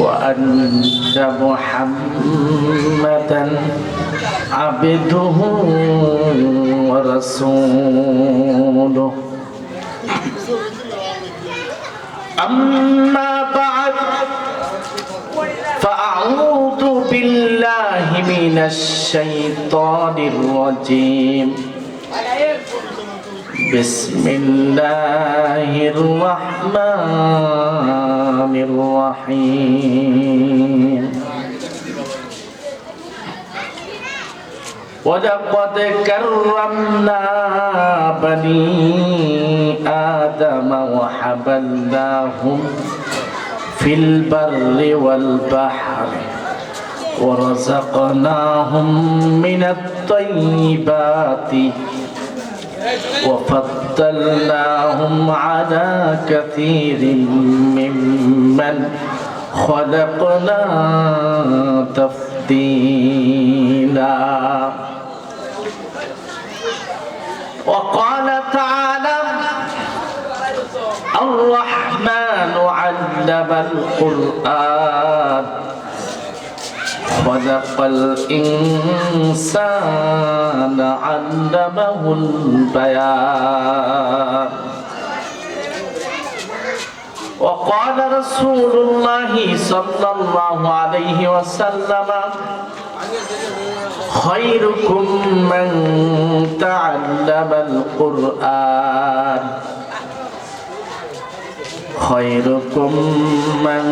وأن محمدا عبده ورسوله. أما بعد فأعوذ بالله من الشيطان الرجيم. بسم الله الرحمن الرحيم. ولقد كرمنا بني آدم وحملناهم في البر والبحر ورزقناهم من الطيبات وفضلناهم على كثير ممن خلقنا تفضيلا. وقال تعالى الرحمن علم القرآن خلق الإنسان علمه البيان. وقال رسول الله صلى الله عليه وسلم خيركم من تعلم القرآن. خيركم من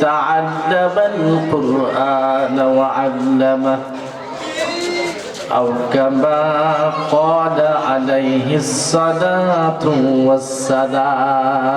تعلم القرآن وعلمه أو كما قال عليه الصلاة والسلام.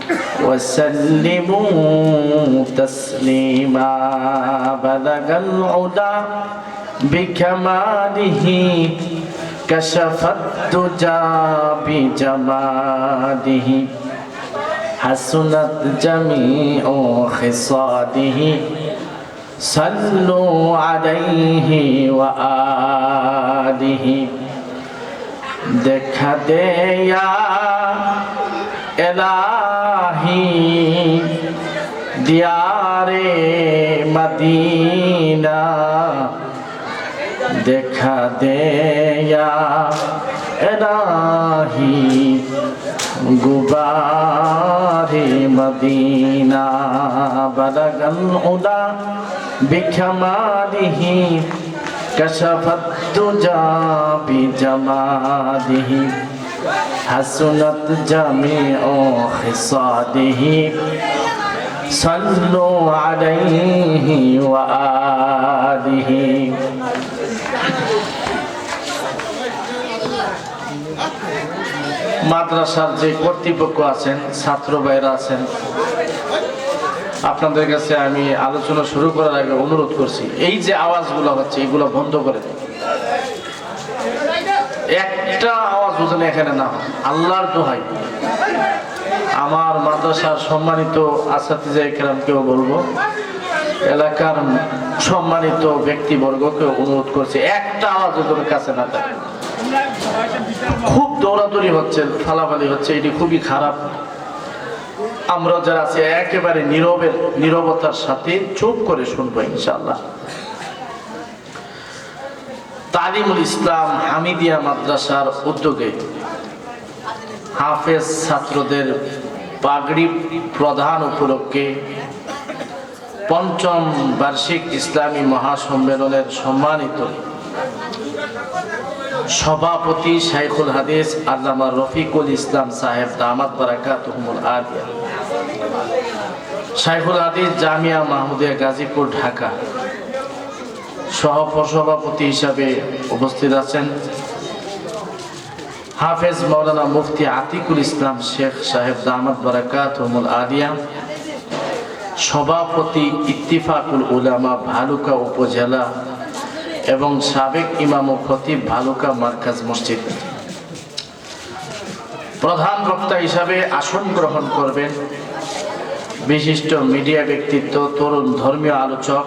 وسلموا تسليما. بلغ العلا بكماله كشف الدجى بجماله. حسنت جميع خصاله. صلوا عليه وآله. دكه يا এলাহি দিয়ারে Medina দেখা দেয়া এলাহি গুবারে Medina বদগল উদা বিখমালিহি কশফত thuja বিজমালিহি। حسنت جميع خصاله صلوا عليه وآله মাদ্রাসার যে কর্তৃপক্ষ আছেন ছাত্র ভাইরা আছেন আপনাদের কাছে আমি আলোচনা শুরু করার আগে অনুরোধ করছি এই যে আওয়াজগুলো হচ্ছে এগুলো বন্ধ করে দিন একটা বুঝলে এখানে না। আল্লাহর দোহাই। আমার মাদ্রাসার সম্মানিত আসাতিজা একরামকেও বলব, এলাকার সম্মানিত ব্যক্তিবর্গকে অনুরোধ করছে, একটা আওয়াজ ওদের কাছে না থাকে। খুব দৌড়াদৌড়ি হচ্ছে, ফালাফালি হচ্ছে, এটি খুবই খারাপ। আমরা যারা আছে, একেবারে নীরবের, নীরবতার সাথে চুপ করে শুনব ইনশাল্লাহ তালিমুল ইসলাম হামিদিয়া মাদ্রাসার উদ্যোগে হাফেজ ছাত্রদের পাগড়ি প্রধান উপলক্ষে পঞ্চম বার্ষিক ইসলামী মহাসম্মেলনের সম্মানিত সভাপতি শাইখুল হাদিস, আল্লামা রফিকুল ইসলাম সাহেব দামাত বারাকাতুহুমুল আদিয়া। শাইখুল হাদিস জামিয়া মাহমুদিয়া গাজীপুর, ঢাকা। সহসভাপতি হিসাবে উপস্থিত আছেন হাফেজ মৌলানা মুফতি আতিকুল ইসলাম শেখ সাহেব দামাত বারাকাতুহুমুল আদিয়া, সভাপতি ইত্তিফাকুল উলামা ভালুকা উপজেলা এবং সাবেক ইমাম ও খতিব ভালুকা মার্কাজ মসজিদ। প্রধান বক্তা হিসাবে আসন গ্রহণ করবেন বিশিষ্ট মিডিয়া ব্যক্তিত্ব, তরুণ ধর্মীয় আলোচক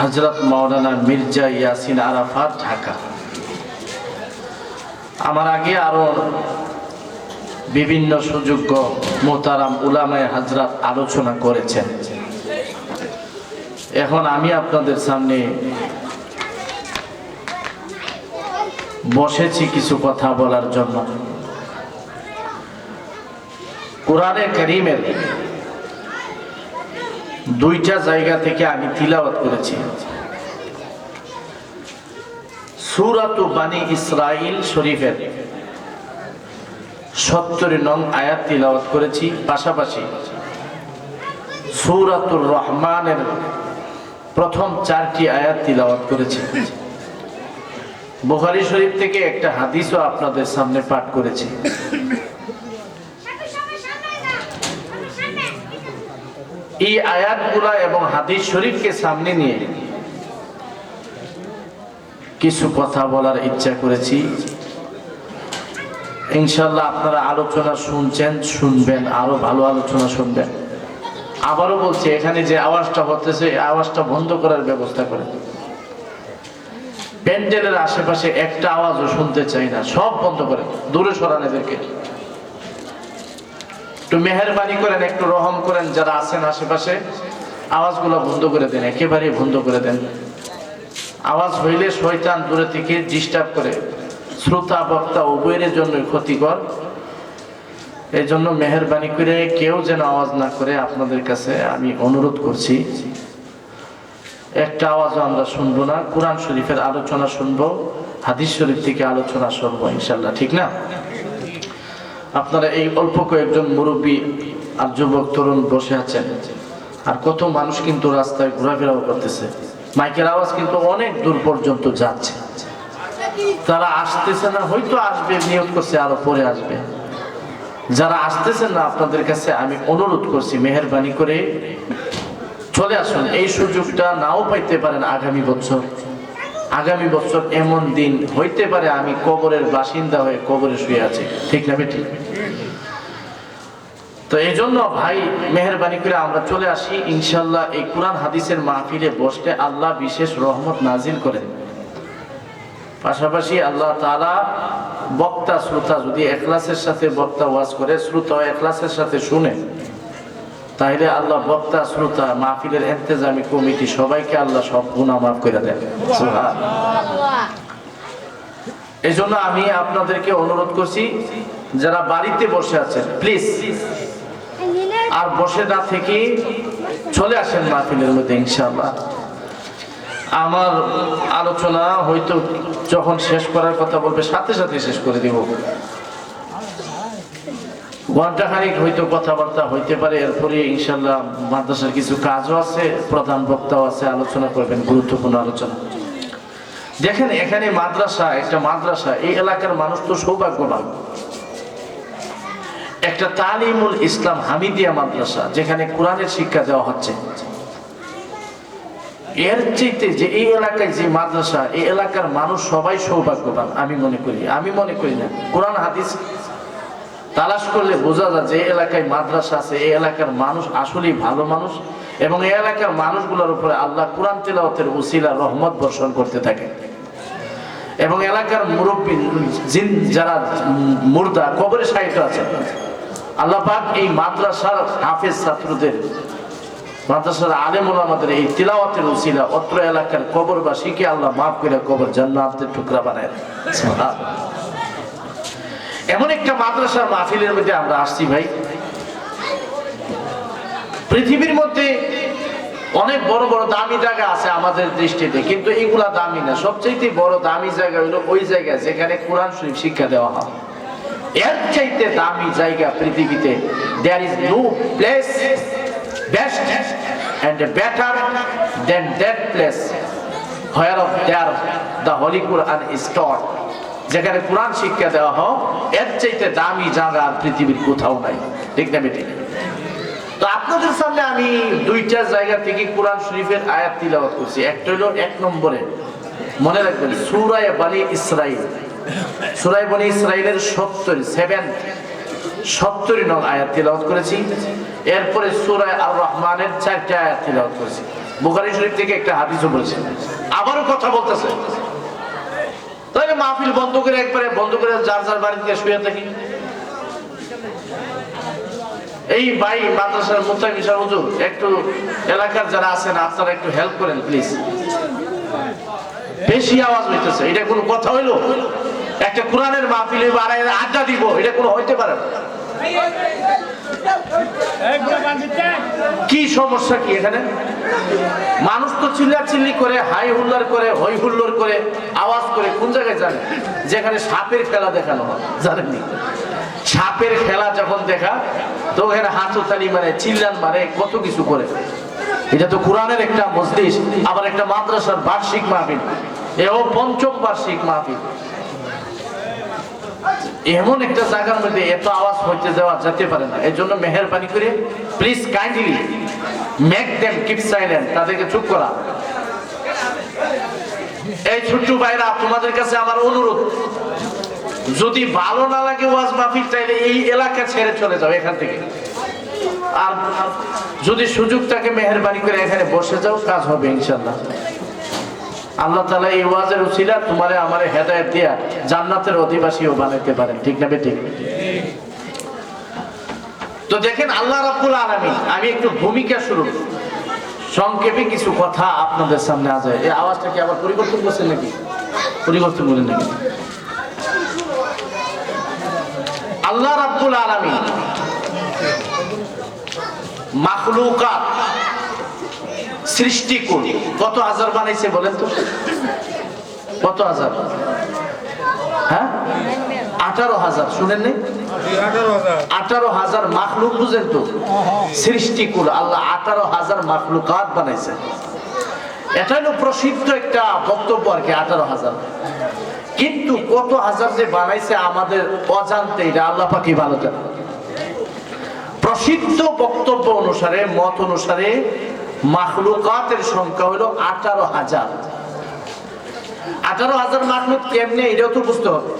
হজরত মাওলানা মির্জা ইয়াসিন আরাফাত, ঢাকা। আমার আগে আরও বিভিন্ন সুযোগ্য মোতারাম উলামায় হাজরাত আলোচনা করেছেন। এখন আমি আপনাদের সামনে বসেছি কিছু কথা বলার জন্য। কোরআনে করিমের দুইটা জায়গা থেকে আমি তিলাওয়াত করেছি। সুরাত বাণী ইসরাইল শরীফের সত্তর নং আয়াত তিলাওয়াত করেছি। পাশাপাশি সূরাতুর রহমানের প্রথম চারটি আয়াত তিলাওয়াত করেছি। বুখারী শরীফ থেকে একটা হাদিসও আপনাদের সামনে পাঠ করেছি। এই আয়াতগুলা এবং হাদিস শরীফকে সামনে নিয়ে কিছু কথা বলার ইচ্ছা করেছি। ইনশাল্লাহ আপনারা আলোচনা শুনছেন, শুনবেন, আরও ভালো আলোচনা শুনবেন। আবারও বলছি, এখানে যে আওয়াজটা হতেছে আওয়াজটা বন্ধ করার ব্যবস্থা করেন। প্যান্ডেলের আশেপাশে একটা আওয়াজও শুনতে চাই না, সব বন্ধ করে দূরে সরান এদেরকে। একটু মেহরবানি করেন, একটু রহম করেন, যারা আছেন আশেপাশে, আওয়াজগুলো বন্ধ করে দেন, একেবারেই বন্ধ করে দেন। আওয়াজ হইলে শয়তান দূরে থেকে ডিস্টার্ব করে। শ্রোতা, বক্তা উভয়ের জন্য ক্ষতিকর। এই জন্য মেহরবানি করে কেউ যেন আওয়াজ না করে আপনাদের কাছে আমি অনুরোধ করছি। একটা আওয়াজও আমরা শুনব না, কোরআন শরীফের আলোচনা শুনব, হাদিস শরীফ থেকে আলোচনা শুনব ইনশাল্লাহ ঠিক না? আপনারা এই অল্প কয়েকজন মুরব্বী আর যুবক তরুণ বসে আছেন। আর কত মানুষ কিন্তু রাস্তায় ঘোরাফেরাও করতেছে। মাইকের আওয়াজ কিন্তু অনেক দূর পর্যন্ত যাচ্ছে। তারা আসতেছে না, হয়তো আসবে, নিয়োগ করছে, আরও পরে আসবে। যারা আসতেছেন না, আপনাদের কাছে আমি অনুরোধ করছি, মেহরবানি করে চলে আসুন। এই সুযোগটা নাও পাইতে পারেন আগামী বছর। আগামী বছর এমন দিন হইতে পারে আমি কবরের বাসিন্দা হয়ে কবরে শুয়ে আছি। ঠিক না ঠিক তো এই জন্য ভাই, মেহরবানি করে আমরা চলে আসি। ইনশাল্লাহ এই কোরআন হাদিসের মাহফিলে বসলে আল্লাহ বিশেষ রহমত নাজিল করেন। পাশাপাশি আল্লাহ তালা বক্তা, শ্রোতা যদি এখলাসের সাথে বক্তা ওয়াজ করে শ্রোতা এখলাসের সাথে শুনে। তাহলে আল্লাহ বক্তা, শ্রোতা, মাহফিলের এন্তেজামি কমিটি সবাইকে আল্লাহ সব গুণা মাফ করে দেন। এই জন্য আমি আপনাদেরকে অনুরোধ করছি, যারা বাড়িতে বসে আছেন প্লিজ আর বসে না থেকে চলে আসেন মাহফিলের মধ্যে, ইনশাআল্লাহ। আমার আলোচনা হয়তো যখন শেষ করার কথা বলবে, সাথে সাথে শেষ করে দিব। ঘন্টাখানিক হয়তো কথাবার্তা হইতে পারে, এরপরে ইনশাল্লাহ মাদ্রাসার কিছু কাজও আছে, প্রধান বক্তাও আছে, আলোচনা করবেন, গুরুত্বপূর্ণ আলোচনা। দেখেন, এখানে মাদ্রাসা, একটা মাদ্রাসা, এই এলাকার মানুষ তো সৌভাগ্যবান। একটা তালিমুল ইসলাম হামিদিয়া মাদ্রাসা, যেখানে কোরআনের শিক্ষা দেওয়া হচ্ছে। এর চাইতে যে এই এলাকায় যে মাদ্রাসা, এই এলাকার মানুষ সবাই সৌভাগ্যবান, আমি মনে করি। আমি মনে করি না, কোরআন, হাদিস তালাশ করলে বোঝা যায় যে এলাকায় মাদ্রাসা আছে, এই এলাকার মানুষ আসলেই ভালো মানুষ এবং এই এলাকার মানুষগুলোর উপরে আল্লাহ কোরআন তেলাওয়াতের উসিলা রহমত বর্ষণ করতে থাকে। এবং এলাকার মুরব্বী, জিন যারা মুর্দা, কবরে সাহিত্য আছে। আল্লাহ পাক এই মাদ্রাসার হাফেজ ছাত্রদের, মাদ্রাসার আলেম আমাদের এই তিলাওয়াতের উসিলা অত্র এলাকার কবরবাসীকে আল্লাহ মাফ করে কবর জান্নাতের টুকরা বানায়। এমন একটা মাদ্রাসার মাহফিলের মধ্যে আমরা আসছি ভাই। পৃথিবীর মধ্যে অনেক বড় বড় দামি জায়গা আছে আমাদের দৃষ্টিতে, কিন্তু এগুলা দামি না। সবচেয়ে বড় দামি জায়গা হলো ওই জায়গা যেখানে কোরআন শরীফ শিক্ষা দেওয়া হয়। এর চাইতে দামি জায়গা পৃথিবীতে there is no place best and better than that place where of there the holy Quran store যেখানে কোরআন শিক্ষা দেওয়া হোক, এর চাইতে দামি জায়গা পৃথিবীর কোথাও নাই। ঠিক না বেটি? তো আপনাদের সামনে আমি দুইটা জায়গা থেকে কোরআন শরীফের আয়াত তিলাওয়াত করছি। একটা হলো এক নম্বরে, মনে রাখবেন, সুরায় বালি ইসরাইল সুরায় বালি ইসরাইলের সত্তর সেভেন সত্তরি নং আয়াত তিলাওয়াত করেছি। এরপরে সুরায় আর রহমানের চারটা আয়াত তিলাওয়াত করেছি। বুখারী শরীফ থেকে একটা হাদিসও বলেছি আবারও কথা বলতেছে। তাহলে মাহফিল বন্ধ করে একবারে বন্ধ করে যার যার বাড়িতে শুয়ে থাকি। এই ভাই মাদ্রাসার মুতামিশা হুজুর, একটু এলাকার যারা আছেন, আপনারা একটু হেল্প করেন প্লিজ বেশি আওয়াজ হইতেছে, এটা কোনো কথা হইল? একটা কোরআনের মাহফিল আড্ডা দিব, এটা কোনো হইতে পারে না। কি সমস্যা কি এখানে? মানুষ তো চিল্লা চিল্লি করে, হাই হুল্লার করে, হই হুল্লোর করে, আওয়াজ করে, কোন জায়গায় জানে? যেখানে সাপের খেলা দেখানো হয়, জানেননি? সাপের খেলা যখন দেখা, তো ওখানে হাততালি মারে চিল্লান মারে কত কিছু করে। এটা তো কোরআনের একটা মজলিস, আবার একটা মাদ্রাসার বার্ষিক মাহফিল। এও পঞ্চম বার্ষিক মাহফিল। এমন একটা জায়গার মধ্যে এত আওয়াজ হইতে দেওয়া যেতে পারে না। এর জন্য মেহরবানি করে please kindly make them keep silent তাদেরকে চুপ করা। এই ছোট্ট ভাইরা, তোমাদের কাছে আমার অনুরোধ, যদি ভালো না লাগে ওয়াজ মাহফিল চাইলে এই এলাকা ছেড়ে চলে যাও এখান থেকে। আর যদি সুযোগ থাকে মেহরবানি করে এখানে বসে যাও, কাজ হবে ইনশাল্লাহ আল্লাহ তালা এই ওয়াজের উচিলা তোমারে আমারে হেদায়ত দিয়া জান্নাতের অধিবাসীও বানাইতে পারেন। ঠিক না ঠিক তো দেখেন আল্লাহ রাব্বুল আলামিন, আমি একটু ভূমিকা শুরু সংক্ষেপে কিছু কথা আপনাদের সামনে আজ এই আওয়াজটা কি আবার পরিবর্তন করছেন নাকি? পরিবর্তন করেন নাকি? আল্লাহ রাব্বুল আলামিন মাখলুকাত সৃষ্টি করে কত হাজার বানাইছে বলেন তো? কত হাজার হ্যাঁ? আঠারো হাজার শুনেন নেই আঠারো হাজার। মাখলুক বুঝেন তো? সৃষ্টি করে আল্লাহ আঠারো হাজার মাখলুকাত বানাইছে। এটা হলো প্রসিদ্ধ একটা বক্তব্য আর কি আঠারো হাজার। কিন্তু কত হাজার যে বানাইছে আমাদের অজান্তে এটা আল্লাহ পাকি ভালো জানে প্রসিদ্ধ বক্তব্য অনুসারে মত অনুসারে মাখলুকাতের সংখ্যা হলো আঠারো হাজার। আঠারো হাজার মাখলুক কেমনে? এটাও তো বুঝতে হবে।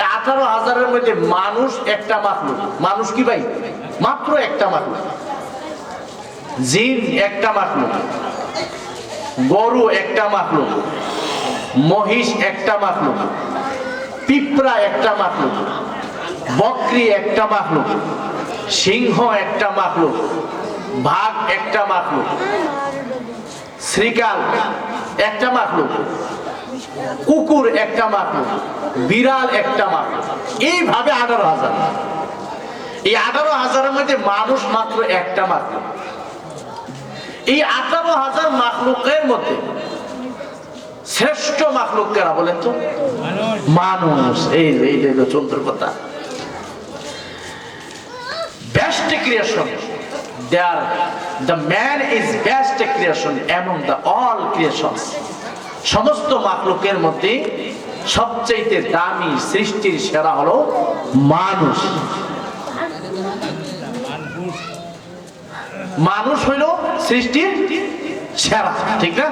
আঠারো হাজারের মধ্যে মানুষ একটা মাখলুক। মানুষ কি ভাই? মাত্র একটা মাখলুক। জিন একটা মাখলুক। গরু একটা মাখলুক। মহিষ একটা মাখলুক। পিঁপড়া একটা মাখলুক। বকরি একটা মাখলুক। সিংহ একটা মাখলুক। বাঘ একটা মাখলুক। শ্রীকাল একটা মাখলুক। কুকুর একটা মাখলুক। বিড়াল একটা মাখলুক। এইভাবে আঠারো হাজার। এই আঠারো হাজারের মধ্যে মানুষ মাত্র একটা মাখলুক। এই আঠারো হাজার মাখলুকের মধ্যে শ্রেষ্ঠ মাখলুক কারা বলেন তো? মানুষ। এই যে, এই হলো চন্দ্র কথা best creation there the man is best creation among the all creations. সমস্ত মাকলুকের মধ্যে সবচেয়ে দামি সৃষ্টির সেরা হলো মানুষ। মানুষ হইল সৃষ্টির সেরা, ঠিক না?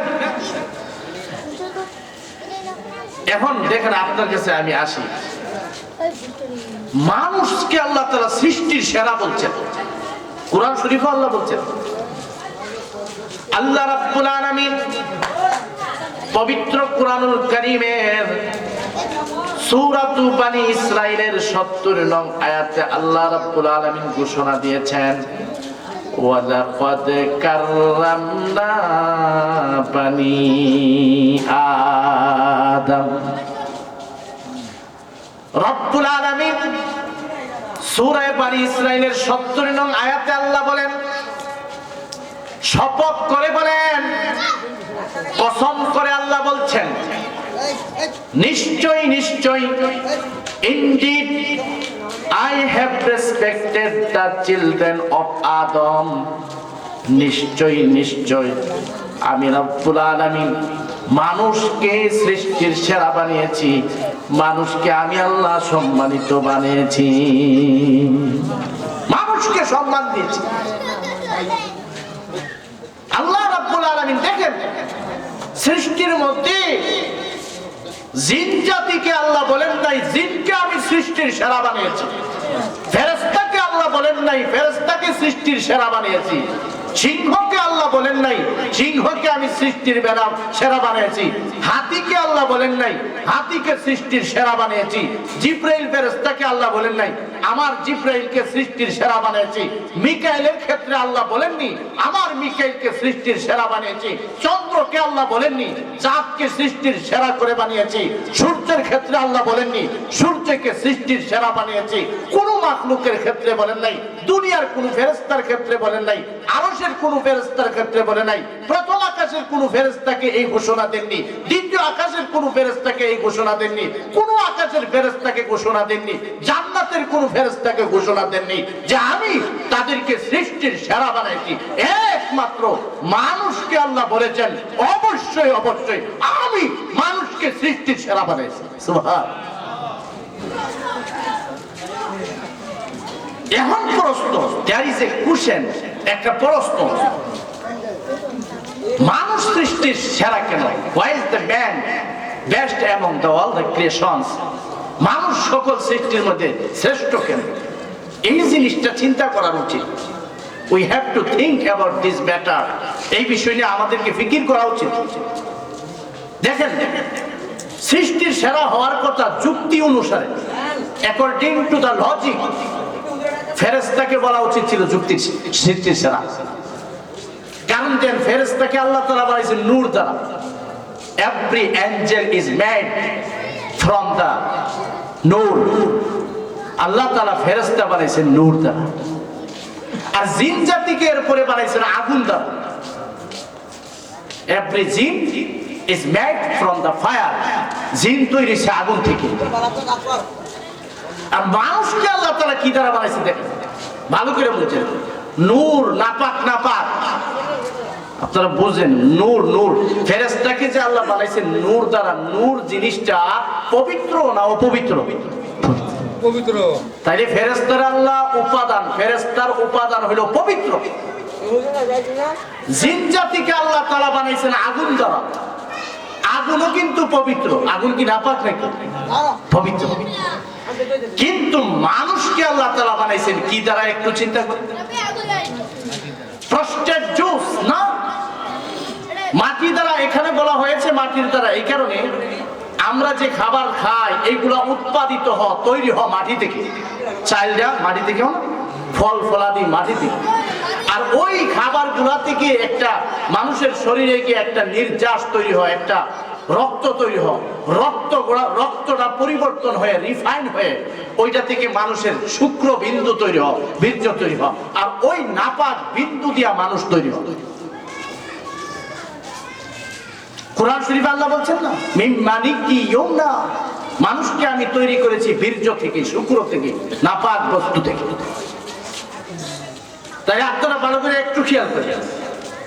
এখন দেখেন আপনার কাছে আমি আসি। মানুষকে আল্লাহ তারা সৃষ্টির সেরা বলছেন। কোরআন শরীফ আল্লাহ বলছেন, আল্লাহ রাব্বুল আলামিন পবিত্র কোরআনুল কারীমের সূরাতু বানি ইসরাইলের 70 নং আয়াতে আল্লাহ রাব্বুল আলামিন ঘোষণা দিয়েছেন, ওয়ালাকাদ কাররামনা বানি আদম। রব্বুল আলামিন সূরা বানি ইসরাইলের 70 নং আয়াতে আল্লাহ বলেন, শপথ করে বলেন, কসম করে আল্লাহ বলছেন নিশ্চয় নিশ্চয় indeed I have respected the children of Adam নিশ্চয় নিশ্চয় আমি রব্বুল আলামিন মানুষকে সৃষ্টির সেরা বানিয়েছি, মানুষকে আমি আল্লাহ সম্মানিত বানিয়েছি। মানুষকে সম্মান দিয়েছি। আল্লাহ রাব্বুল আলামিন দেখেন, সৃষ্টির মধ্যে জিন জাতিকে আল্লাহ বলেন নাই, জিনকে আমি সৃষ্টির সেরা বানিয়েছি। ফেরেশতাকে আল্লাহ বলেন নাই, ফেরেশতাকে সৃষ্টির সেরা বানিয়েছি। সিংহকে আল্লাহ বলেন নাই, সিংহকে আমি সৃষ্টির বেড়া, সেরা বানিয়েছি। হাতিকে আল্লাহ বলেন নাই, হাতিকে সৃষ্টির সেরা বানিয়েছি। জিব্রাইল ফেরেশতাকে আল্লাহ বলেন নাই, আমার জিব্রাইলকে সৃষ্টির সেরা বানিয়েছি। মিকাইলের ক্ষেত্রে আল্লাহ বলেননি, আমার মিকাইলকে সৃষ্টির সেরা বানিয়েছি। চন্দ্রকে আল্লাহ বলেননি, চাঁদকে সৃষ্টির সেরা করে বানিয়েছি। সূর্যের ক্ষেত্রে আল্লাহ বলেননি, সূর্যকে সৃষ্টির সেরা বানিয়েছি। কোন মাখলুকের ক্ষেত্রে বলেন নাই, দুনিয়ার কোন ফেরেস্তার ক্ষেত্রে বলেন নাই, আরশের কোন ফেরেস্তার ক্ষেত্রে বলে নাই। প্রথম আকাশের কোন ফেরেস্তাকে এই ঘোষণা দেননি। দ্বিতীয় আকাশের কোন ফেরেস্তাকে এই ঘোষণা দেননি। কোন আকাশের ফেরেস্তাকে ঘোষণা দেননি। জান্নাতের কোন ফেরেস্তাকে ঘোষণা দেননি যে আমি তাদেরকে সৃষ্টির সেরা বানাইছি। একমাত্র মানুষকে আল্লাহ বলেছেন, অবশ্যই অবশ্যই আমি মানুষকে সৃষ্টির সেরা বানাইছি। এখন প্রশ্ন দেয়ার ইজ এ কুশন একটা প্রশ্ন। মানুষ সৃষ্টির সেরা কেন? Why is the man best among the all the creations মানুষ সকল সৃষ্টির মধ্যে শ্রেষ্ঠ কেন? এই জিনিসটা চিন্তা করার উচিত। We have to think about this matter এই বিষয় নিয়ে আমাদেরকে ফিকির করা উচিত। দেখেন, সৃষ্টির সেরা হওয়ার কথা যুক্তি অনুসারে অ্যাকর্ডিং টু দ্য লজিক ফেরেস্তাকে বলা উচিত ছিল যুক্তি সৃষ্টির সেরা। কারণ দেন ফেরেস্তাকে আল্লাহ তালা বানাইছে নূর দ্বারা। Every angel is made from the নূর। আল্লাহ তালা ফেরেস্তা বানাইছেন নূর দ্বারা। আর জিন জাতিকে এরপরে বানাইছেন আগুন দ্বারা। Every jinn is made from the fire জিন তৈরি সে আগুন থেকে। আর মানুষকে আল্লাহ তারা কি দ্বারা বানাইছে দেখেন? ভালো করে বলছেন। নূর, নাপাক নাপাক। আপনারা বোঝেন নূর নূর। ফেরেস্তাকে যে আল্লাহ বানাইছেন নূর দ্বারা নূর জিনিসটা পবিত্র না অপবিত্র? পবিত্র। তাইলে ফেরেস্তার আল্লাহ উপাদান ফেরেস্তার উপাদান হলো পবিত্র। জিন জাতিকে আল্লাহ তালা বানাইছেন আগুন দ্বারা। আগুনও কিন্তু পবিত্র। আগুন কি নাপাক নাকি? পবিত্র। কিন্তু মানুষকে আল্লাহ তালা বানাইছেন কি দ্বারা? একটু চিন্তা করেন। জুস না মাটি দ্বারা এখানে বলা হয়েছে মাটির দ্বারা, এই কারণে আমরা যে খাবার খাই এইগুলা উৎপাদিত হ তৈরি হ মাটি থেকে। চাইলটা মাটি থেকে? ফল, ফলাদি মাটি থেকে। আর ওই খাবারগুলা থেকে একটা মানুষের শরীরে গিয়ে একটা নির্যাস তৈরি হয়, একটা রক্ত তৈরি হয়। রক্ত রক্তটা পরিবর্তন হয়ে রিফাইন হয়ে, ওইটা থেকে মানুষের শুক্র বিন্দু তৈরি হয়, বীর্য তৈরি হয়। আর ওই নাপাক বিন্দু দিয়া মানুষ তৈরি হয়। কোরআন শরীফ আল্লাহ বলছেন না? মিন মানিক কি না মানুষকে আমি তৈরি করেছি বীর্য থেকে শুক্র থেকে নাপাক বস্তু থেকে। তাই আপনারা ভালো করে একটু খেয়াল করেন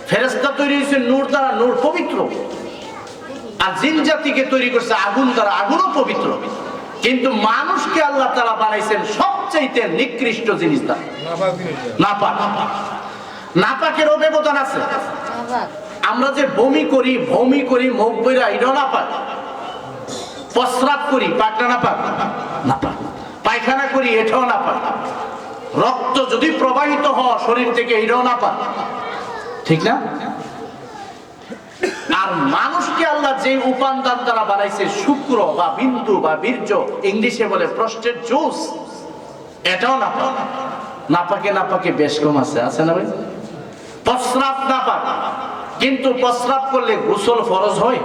ফেরেস্তা তৈরি হয়েছে নূর দ্বারা নূর পবিত্র। আর জিন জাতিকে তৈরি করছে আগুন দ্বারা আগুনও পবিত্র। কিন্তু মানুষকে আল্লাহ তারা বানাইছেন সবচাইতে নিকৃষ্ট জিনিস দ্বারা। নাপাক জিনিসটা নাপাক। নাপাকেরও ব্যবধান আছে। আমরা যে বমি করি বমি করি, মুখ বইরা, এটাও নাপাক প্রস্রাব করি পাকটা নাপাক নাপাক পায়খানা পায়খানা করি, এটাও না পাক। রক্ত যদি প্রবাহিত হয় শরীর থেকে, এটাও না পাক। ঠিক না? আর মানুষকে আল্লাহ যে উপাদান দ্বারা বানাইছে, শুক্র বা বিন্দু বা বীর্য, ইংলিশে বলে প্রস্টেট জুস, এটাও না পাক। না পাকে না পাকে বেশ কম আছে। আছে না ভাই? প্রস্রাব না পাক। কিন্তু প্রস্রাব করলে গোসল ফরজ হয়?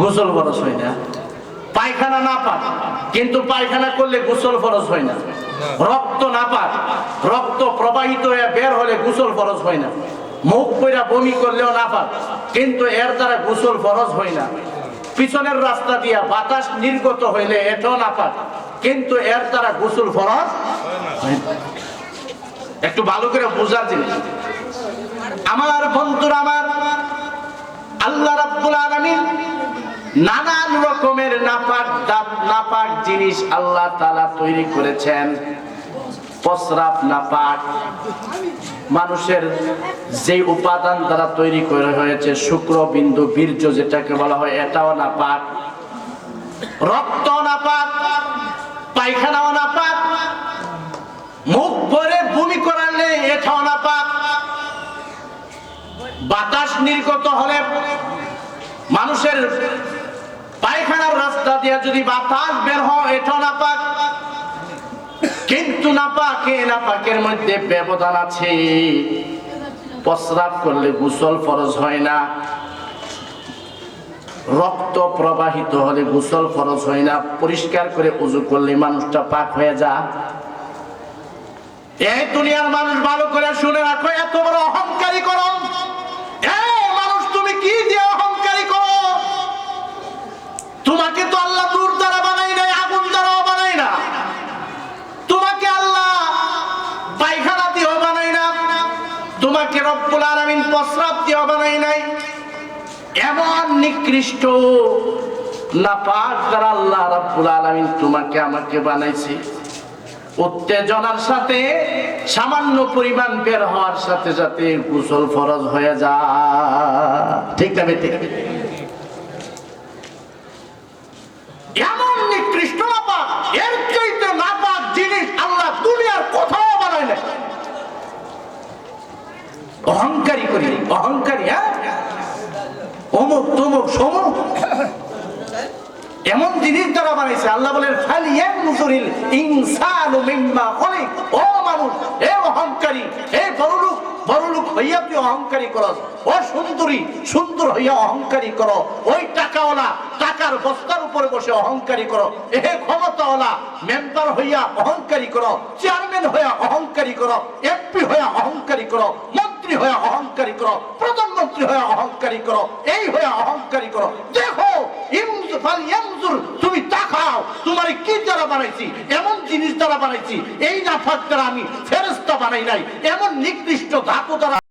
গোসল ফরজ হয় না। পায়খানা না পাক কিন্তু পায়খানা করলে গোসল ফরজ হয় না। রক্ত না পাক রক্ত প্রবাহিত হয়ে বের হলে গোসল ফরজ হয় না। মুখ পইরা বমি করলেও না পাক কিন্তু এর দ্বারা গোসল ফরজ হয় না। পিছনের রাস্তা দিয়া বাতাস নির্গত হইলে এটাও না পাক কিন্তু এর দ্বারা গোসল ফরজ হয় না। একটু ভালো করে বোঝার জিনিস। আমার বন্ধুরা আমার আল্লাহ রাব্বুল আলামিন নানান রকমের নাপাক দাপ, নাপাক জিনিস আল্লাহ তাআলা তৈরি করেছেন। প্রস্রাব নাপাক, মানুষের যে উপাদান দ্বারা তৈরি করে হয়েছে, শুক্রবিন্দু, বীর্য যেটাকে বলা হয়, এটাও নাপাক। রক্ত নাপাক, পায়খানাও নাপাক, মুখ ভরে ভূমি করালে এটাও নাপাক। বাতাস নির্গত হলে মানুষের পায়খানার রাস্তা দিয়ে যদি বাতাস বের হয়, এটা না পাক কিন্তু না পাকে না পাকের মধ্যে ব্যবধান আছে। প্রস্রাব করলে গোসল ফরজ হয় না। রক্ত প্রবাহিত হলে গোসল ফরজ হয় না। পরিষ্কার করে উজু করলে মানুষটা পাক হয়ে যা এই দুনিয়ার মানুষ ভালো করে শুনে রাখো, এত বড় অহংকারী করো। কি দিয়ে তোমাকে তো আল্লাহ নূর বানাই নাই, আগুন দ্বারাও বানাই না। তোমাকে আল্লাহ পায়খানা দিয়েও বানাই না। তোমাকে রব্বুল আলামিন প্রস্রাব দিয়েও বানাই নাই। এমন নিকৃষ্ট, নাপাক দ্বারা আল্লাহ রাব্বুল আলামিন তোমাকে আমাকে বানাইছে। উত্তেজনার সাথে, সামান্য পরিমাণ বের হওয়ার সাথে সাথে গোসল ফরজ হয়ে যা ঠিক না বেতে এমন নিকৃষ্ট নাপাক, এর চাইতে নাপাক জিনিস আল্লাহ দুনিয়ার কোথাও বানায় না অহংকারী করি, অহংকারী হ্যাঁ? অমুক তমুক সমুক। এমন জিনিস দ্বারা বানাইছে, আল্লাহ বলেন, ফালিয়ানজুরিল ইনসানু মিম্মা খলিক। ও মানুষ এ অহংকারী এ বড়লোক বড়লোক হইয়া তুই অহংকারী করস। ও সুন্দরী, সুন্দর হইয়া অহংকারী করো। ওই টাকাওয়ালা, টাকার বস্তার উপরে বসে অহংকারী করো। এ ক্ষমতাওয়ালা, মেম্বার হইয়া অহংকারী করো। চেয়ারম্যান হইয়া অহংকারী করো। এমপি হইয়া অহংকারী করো। মন্ত্রী হয়ে অহংকারী করো। প্রধানমন্ত্রী হয়ে অহংকারী করো। এই হয়ে অহংকারী করো। দেখো তুমি তাকাও, তোমার কি দ্বারা বানাইছি? এমন জিনিস দ্বারা বানাইছি, এই নাফাক দ্বারা আমি ফেরস্তা বানাই নাই, এমন নির্দিষ্ট ধাপ দ্বারা